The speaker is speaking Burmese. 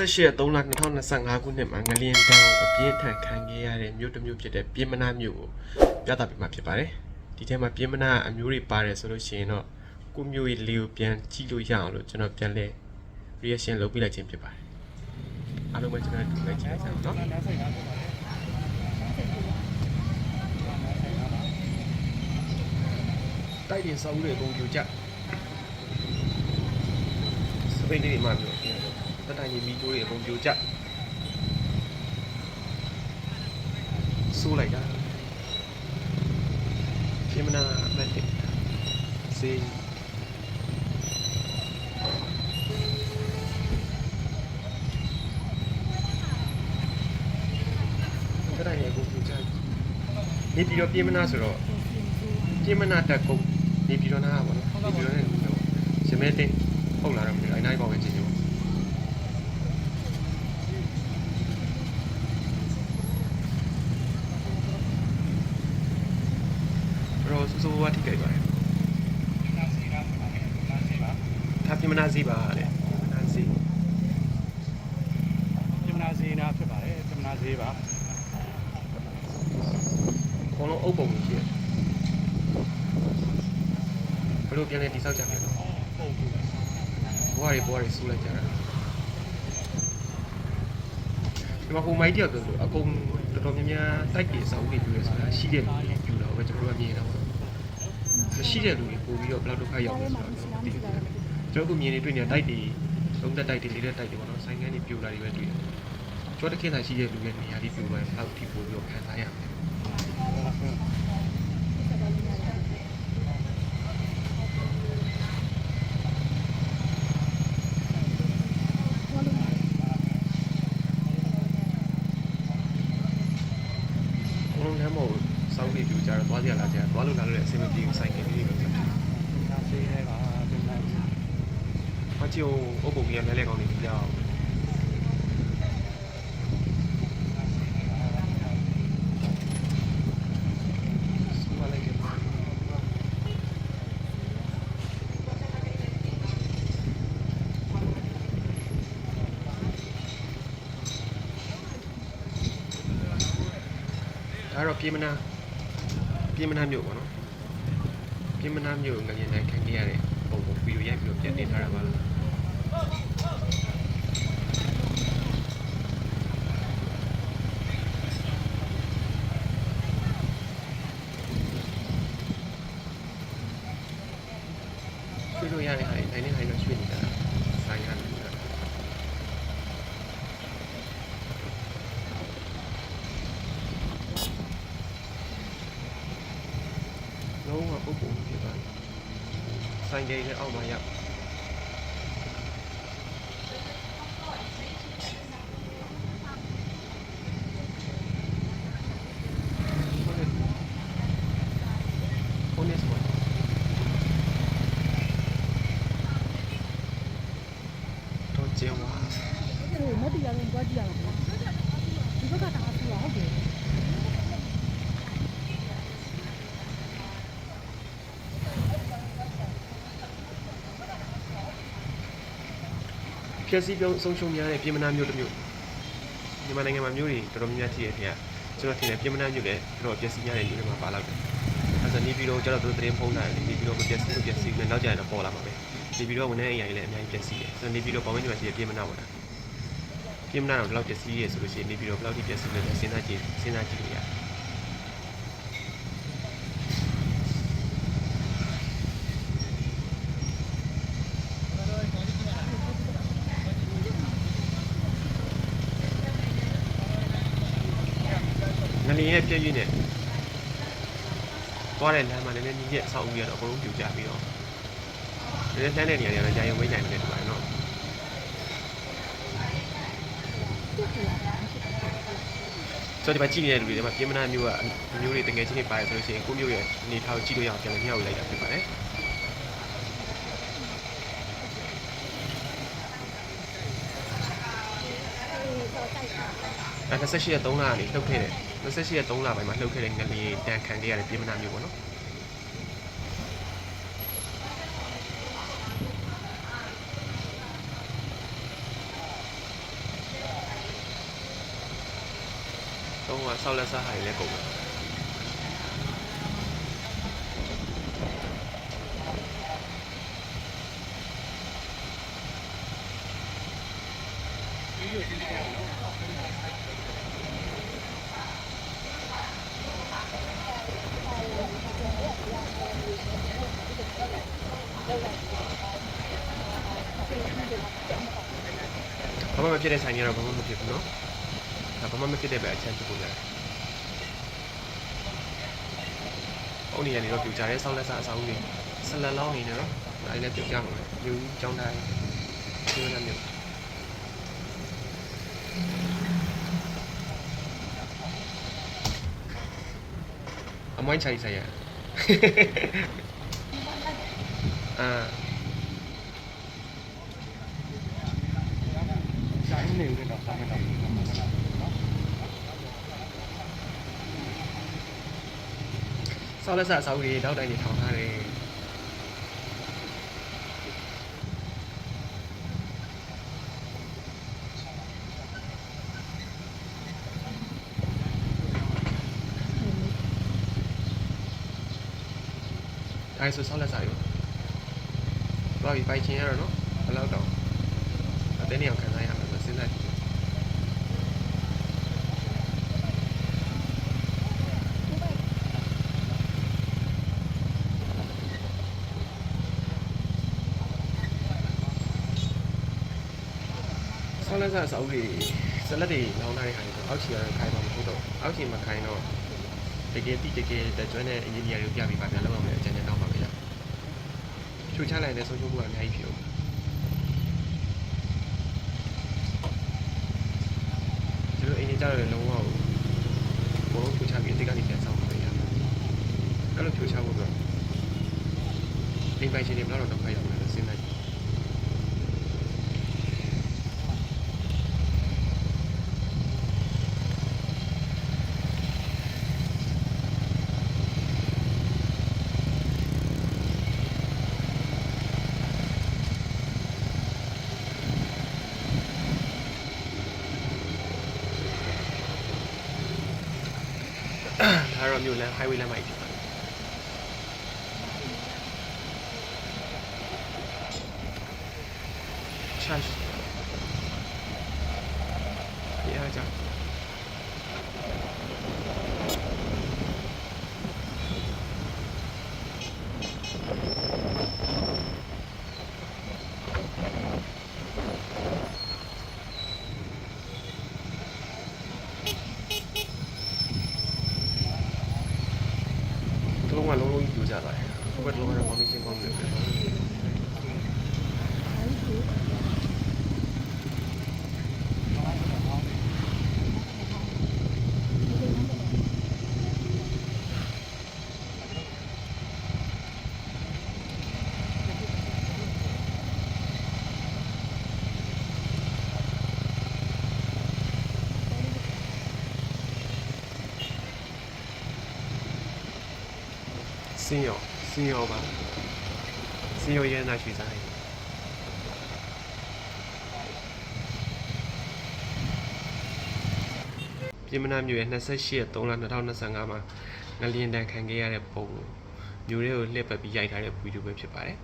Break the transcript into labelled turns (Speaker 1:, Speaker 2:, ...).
Speaker 1: 28ရက်3လ2025ခုနှစ်မှာငလျင်တောင်အပြင်းထန်ခံခဲ့ရတဲ့မြို့တစ်မြို့ဖြစ်တဲ့ပြင်းမနာမြို့ကိုပြသပေးမှာဖြစ်ပါတယ်။ဒီထဲမှာပြင်းမနာအမျိုးတွေပါတယ်ဆိုလို့ရှိရင်တော့ကိုမျိုးကြီးလေးကိုပြန်ကြည့်လို့ရအောင်လို့ကျွန်တော်ပြန်လဲ reaction လုပ်ပြလိုက်ခြင်းဖြစ်ပါတယ်။အားလုံးပဲကျွန်တော်ဒီလိုက်ကြည့်လိုက်ကြအောင်နော်။တိုက်တင်ဆောက်ဦးတွေအကုန်ပြိုကျစပိတ်လေးတွေမှပြော တယ်တက်တိုင်ကြီးမီတိုးတွေအကုန်ပြိုကျဆိုးလိုက်တာပြင်းမနာမက်တစ်စေးကတိုင်းရဲ့ကိုပြချာနေပြီးတော့ပြင်းမနာဆိုတော့ပြင်းမနာတက်ကုတ်နေပြီးတော့နာပါတော့နေပြီးတော့လည်းလို့ရမဲတင်ဟုတ်လာတော့မသိဘူးအဲ့နိုင်ပါပဲကြည့်ကြ ရောစူစူဝါထိကြိုက်ပါတယ်ဒါပြင်းမနာစီပါလေပြင်းမနာစီ
Speaker 2: ပြမနာဈေးနာဖြစ်ပါတယ်ပြမနာဈေးပါ
Speaker 1: အကုန်လုံးအုပ်ပုံကြီးရှိတယ်ဘယ်လိုပြန်လဲတိဆောက်ကြမလဲတော့
Speaker 2: ပုံဘူး
Speaker 1: ဘွားတွေဘွားတွေစူးလိုက်ကြတာဒီမှာဟိုမိုက်တယောက်ပြောလို့အကုန်တော်တော်များများတိုက်ပြေဆောင်နေပြရဆိုတာရှိတဲ့လူတွေပြူတော့ပဲကျွန်တော်တို့ကမြင်တော့ မရှိတဲ့လူတွေပို့ပြီးတော့ဘယ်လောက်ဒုက္ခရောက်လဲဆိုတော့သိတယ်ကျွန်တော်တို့မြင်နေတွေ့နေတာတိုက်တွေသုံးသက်တိုက်တွေလေးတဲ့တိုက်တွေပေါ့နော်ဆိုင်ကန်းတွေပြူလာတွေပဲတွေ့တယ်ကျွန်တော်တခင်သာရှိတဲ့လူရဲ့နေရာလေးပြူသွားရင်ဘယ်လောက်ထိပို့ပြီးတော့ခံစားရမလဲဘုံလုံးလမ်းပေါ်စောင်းနေပြူကြတော့သွားကြလာကြသွားလို့လာလို့လည်းအဆင်မပြေဘူးဆိုင်ကန်းလေးတွေပဲဖြစ်တယ်
Speaker 2: ပြမနာဈေးတွေပါပြမနာဈေး
Speaker 1: မချီအောင်အုပ်ပုံကြီးကလဲလဲကောင်းနေပြအောင်စူပါလိုက်ကြပါဒါတော့ပြေမနာပြေမနာမြို့ပေါ့နော်ပြေမနာမြို့ငလျင်တိုင်းခံခဲ့ရတဲ့ပုံကိုဗီဒီယိုရိုက်ပြီးတော့ပြန်တင်ထားတာပါရွှေ့လို့ ရတဲ့ဟာတွေတိုင်းနဲ့တိုင်းတော့ရွှေ့နေတာဆိုင်ရတယ်လုံးဝပုပ်ပုံဖြစ်သွားတယ်ဆိုင်ကယ်နဲ့အောက်မှာရောက်ဟိုနေစပါတော့ကျင်းဝါ
Speaker 3: ဟိုမတရားရင်ကြွားကြည့်ရမှာဒီဘက်ကတအားပြရဟုတ်တယ်
Speaker 1: ဖြည့်ဆည်းပြောင်းဆုံးရှုံးများတဲ့ပြည်မနာမျိုးတစ်မျိုးမြန်မာနိုင်ငံမှာမျိုးတွေတော်တော်များများရှိတဲ့ခင်ဗျကျွန်တော်ထင်တယ်ပြည်မနာမျိုးလည်းတော်တော်ပျက်စီးများတဲ့မျိုးတွေမှာပါလောက်တယ်အဲဒါနေပြီးတော့ကျွန်တော်တို့သတင်းဖုံးတာနေပြီးတော့မပျက်စီးမပျက်စီးနဲ့နောက်ကျရင်တော့ပေါ်လာမှာပဲနေပြီးတော့ဝန်ထမ်းအရာကြီးလည်းအများကြီးပျက်စီးတယ်ဆိုတော့နေပြီးတော့ပေါင်းမင်းတွေမှာရှိတဲ့ပြည်မနာပေါ့လားပြည်မနာတော့ဘယ်လောက်ပျက်စီးရဲဆိုလို့ရှိရင်နေပြီးတော့ဘယ်လောက်ထိပျက်စီးလဲစဉ်းစားကြည့်စဉ်းစားကြည့်လို့ရတယ် ငလျင်ရဲ့ပြည့်ရင်းနဲ့သွားတဲ့လမ်းမှာလည်းနည်းနည်းညက်ဆောက်ဦးရတော့အကုန်လုံးပြူကြပြီးတော့နည်းနည်းလှမ်းတဲ့နေရာတွေကတော့ကြာရုံဝိနိုင်တယ်တူပါတယ်နော်ဆိုတော့ဒီမှာကြည့်နေတဲ့လူတွေဒီမှာပြင်မနာမျိုးကအမျိုးတွေတကယ်ချင်းနေပါတယ်ဆိုလို့ရှိရင်ကိုမျိုးရဲ့အနေထားကိုကြည့်လို့ရအောင်ပြန်လည်မျှဝေလိုက်တာဖြစ်ပါတယ်အဲ28ရက်3လကနေလှုပ်ခဲ့တယ် 28ရက်3လပိုင်းမှာလှုပ်ခဲ့တဲ့ငလျင်တန်ခံခဲ့ရတဲ့ပြည်မနာမျိုးပေါ့နော်တော့ဆောက်လက်စားဟာလည်းကုန်တယ် မဖြစ်တဲ့ဆိုင်ကြီးတော့ဘာမှမဖြစ်ဘူးနော်။ဒါဘာမှမဖြစ်တဲ့ပဲအချမ်းဖြစ်ပုံရတယ်။အုံနေရနေတော့ပြူကြတဲ့ဆောင်းလက်စားအစာဦးတွေဆလန်လောင်းနေတယ်နော်။ဒါလည်းပြူကြမှာပဲ။ယူကြောင်းတိုင်းယူရမ်းမျိုးအမွှိုင်းချိုင်ဆိုင်ရ။အာ
Speaker 2: နေဦးတော့ဆိုင်တော့
Speaker 1: ဆောက်လက်ဆက်အဆောက်အဦတွေတောက်တိုင်းတွေထောင်ထားတယ်အဲဆိုဆောက်လက်စားရောတော့ဒီပိုက်ချင်းရတော့နော်ဘယ်လောက်တော့အတင်းနေအောင်ခံစားရမှာဆိုစဉ်းစားကြည့် ဆောင်းလက်စားအစောက်တွေဇလက်တွေလောင်းထားတဲ့ခါကျတော့အောက်ချီကတော့ခိုင်မှာမဟုတ်တော့အောက်ချီမှာခိုင်တော့တကယ်တိတကယ်တကျွမ်းတဲ့အင်ဂျင်နီယာတွေပြပြီးပါပြန်လုပ်အောင်လည်းအကြံဉာဏ်တောင်းပါမယ်။ချူချလိုက်တဲ့ဆုံးရှုံးမှုကအများကြီးဖြစ်အောင်ကျွန်တော်အင်ဂျင်ကြတော့လည်းလုံးဝဘောချူချပြီးအတိတ်ကနေပြန်ဆောင်ပါမယ်။အဲ့လိုချူချဖို့တော့အိမ်ပိုင်ရှင်တွေဘယ်တော့တော့ဖိုက်ရမှာလဲစဉ်းစား ကြည့်ဒါတော့မြို့လမ်း highway လမ်းမကြီးဖြစ်ပါတယ်။ charge ဒီအားကြောင့်တစ်လုံးကလုံးလုံးကြီးပြိုကျသွားတယ်။ဘက်တစ်လုံးကတော့ foundation ကောင်းတယ်ပဲ။ စင်းရောစင်းရောပါစင်းရောရဲနာရွှေဆိုင်ပြည်မနာမြို့ရဲ့28ရက်3လ2025မှာငလျင်တန်ခံခဲ့ရတဲ့ပုံကိုမြို့ရဲကိုလှည့်ပတ်ပြီးရိုက်ထားတဲ့ဗီဒီယိုပဲဖြစ်ပါတယ်